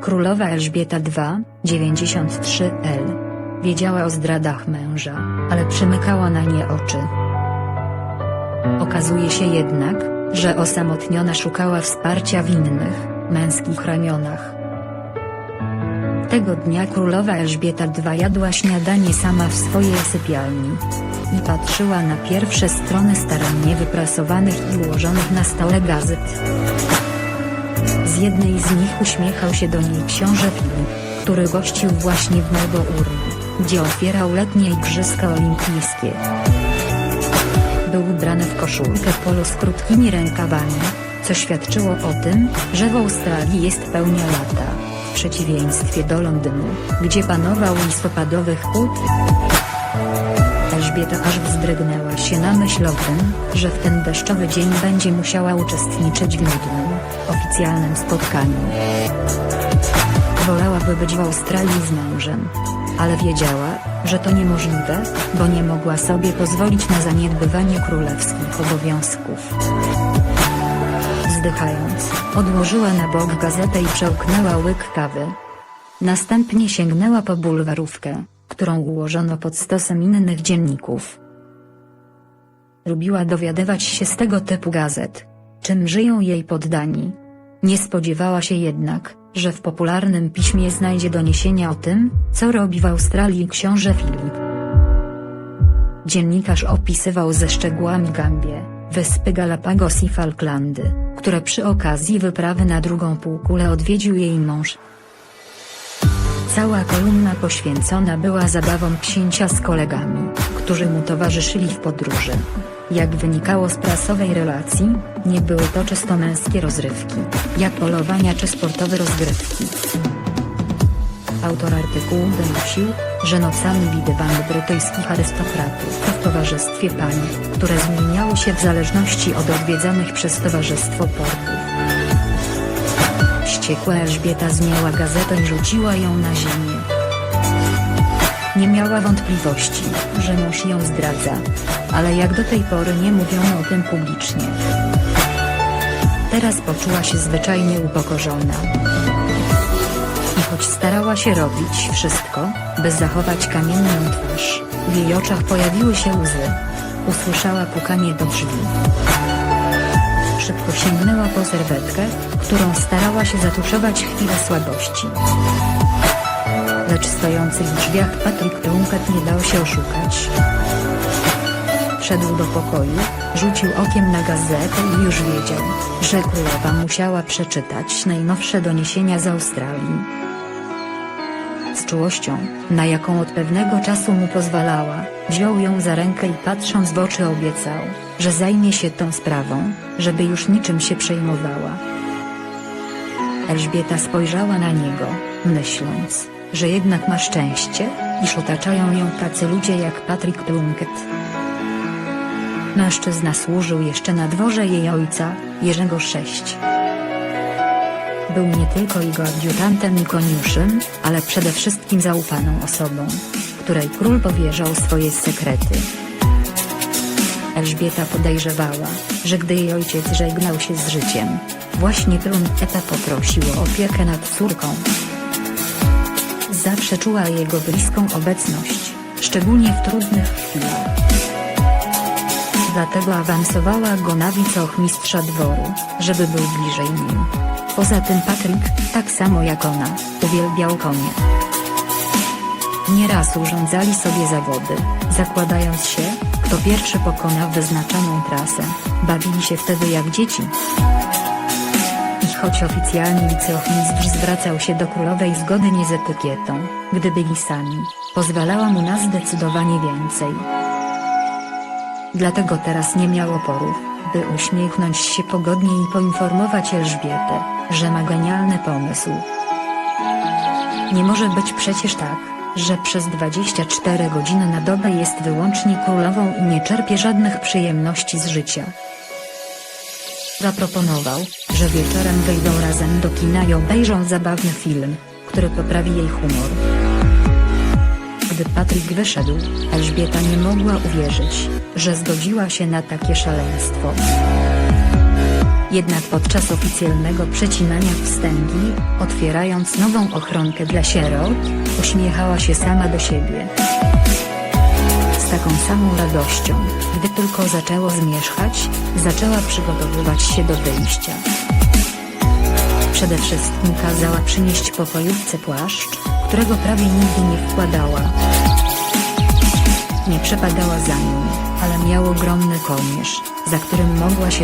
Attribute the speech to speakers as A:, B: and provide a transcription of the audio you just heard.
A: Królowa Elżbieta II, 93L. Wiedziała o zdradach męża, ale przymykała na nie oczy. Okazuje się jednak, że osamotniona szukała wsparcia w innych, męskich ramionach. Tego dnia królowa Elżbieta II jadła śniadanie sama w swojej sypialni. I patrzyła na pierwsze strony starannie wyprasowanych i ułożonych na stole gazet. Z jednej z nich uśmiechał się do niej książę Filip, który gościł właśnie w Melbourne, gdzie otwierał letnie igrzyska olimpijskie. Był ubrany w koszulkę polo z krótkimi rękawami, co świadczyło o tym, że w Australii jest pełnia lata, w przeciwieństwie do Londynu, gdzie panował listopadowy chłód. Elżbieta aż wzdrygnęła się na myśl o tym, że w ten deszczowy dzień będzie musiała uczestniczyć w nudnym, oficjalnym spotkaniu. Wolałaby być w Australii z mężem. Ale wiedziała, że to niemożliwe, bo nie mogła sobie pozwolić na zaniedbywanie królewskich obowiązków. Wzdychając, odłożyła na bok gazetę i przełknęła łyk kawy. Następnie sięgnęła po bulwarówkę, którą ułożono pod stosem innych dzienników. Lubiła dowiadywać się z tego typu gazet, czym żyją jej poddani. Nie spodziewała się jednak, że w popularnym piśmie znajdzie doniesienia o tym, co robi w Australii książę Filip. Dziennikarz opisywał ze szczegółami Gambię, wyspy Galapagos i Falklandy, które przy okazji wyprawy na drugą półkulę odwiedził jej mąż. Cała kolumna poświęcona była zabawom księcia z kolegami, którzy mu towarzyszyli w podróży. Jak wynikało z prasowej relacji, nie były to czysto męskie rozrywki, jak polowania czy sportowe rozgrywki. Autor artykułu donosił, że nocami widywano brytyjskich arystokratów w towarzystwie pań, które zmieniały się w zależności od odwiedzanych przez towarzystwo portów. Wściekła Elżbieta zmięła gazetę i rzuciła ją na ziemię. Nie miała wątpliwości, że mąż ją zdradza, ale jak do tej pory nie mówiono o tym publicznie. Teraz poczuła się zwyczajnie upokorzona. I choć starała się robić wszystko, by zachować kamienną twarz, w jej oczach pojawiły się łzy. Usłyszała pukanie do drzwi. Sięgnęła po serwetkę, którą starała się zatuszować chwilę słabości. Lecz stojący w drzwiach Patryk Plunkett nie dał się oszukać. Wszedł do pokoju, rzucił okiem na gazetę i już wiedział, że królowa musiała przeczytać najnowsze doniesienia z Australii. Z czułością, na jaką od pewnego czasu mu pozwalała, wziął ją za rękę i patrząc w oczy obiecał, że zajmie się tą sprawą, żeby już niczym się przejmowała. Elżbieta spojrzała na niego, myśląc, że jednak ma szczęście, iż otaczają ją tacy ludzie jak Patrick Plunkett. Mężczyzna służył jeszcze na dworze jej ojca, Jerzego VI. Był nie tylko jego adiutantem i koniuszym, ale przede wszystkim zaufaną osobą, której król powierzał swoje sekrety. Elżbieta podejrzewała, że gdy jej ojciec żegnał się z życiem, właśnie Plunketta poprosił o opiekę nad córką. Zawsze czuła jego bliską obecność, szczególnie w trudnych chwilach. Dlatego awansowała go na wiceochmistrza dworu, żeby był bliżej nim. Poza tym Patryk, tak samo jak ona, uwielbiał konie. Nieraz urządzali sobie zawody, zakładając się, kto pierwszy pokona wyznaczoną trasę, bawili się wtedy jak dzieci. I choć oficjalnie wiceochmistrz zwracał się do królowej zgodnie z etykietą, gdy byli sami, pozwalała mu na zdecydowanie więcej. Dlatego teraz nie miał oporów, by uśmiechnąć się pogodnie i poinformować Elżbietę, że ma genialny pomysł. Nie może być przecież tak, że przez 24 godziny na dobę jest wyłącznie królową i nie czerpie żadnych przyjemności z życia. Zaproponował, że wieczorem wyjdą razem do kina i obejrzą zabawny film, który poprawi jej humor. Gdy Patryk wyszedł, Elżbieta nie mogła uwierzyć, że zgodziła się na takie szaleństwo. Jednak podczas oficjalnego przecinania wstęgi, otwierając nową ochronkę dla sierot, uśmiechała się sama do siebie. Z taką samą radością, gdy tylko zaczęło zmierzchać, zaczęła przygotowywać się do wyjścia. Przede wszystkim kazała przynieść pokojówce płaszcz, którego prawie nigdy nie wkładała. Nie przepadała za nim, ale miał ogromny kołnierz, za którym mogła się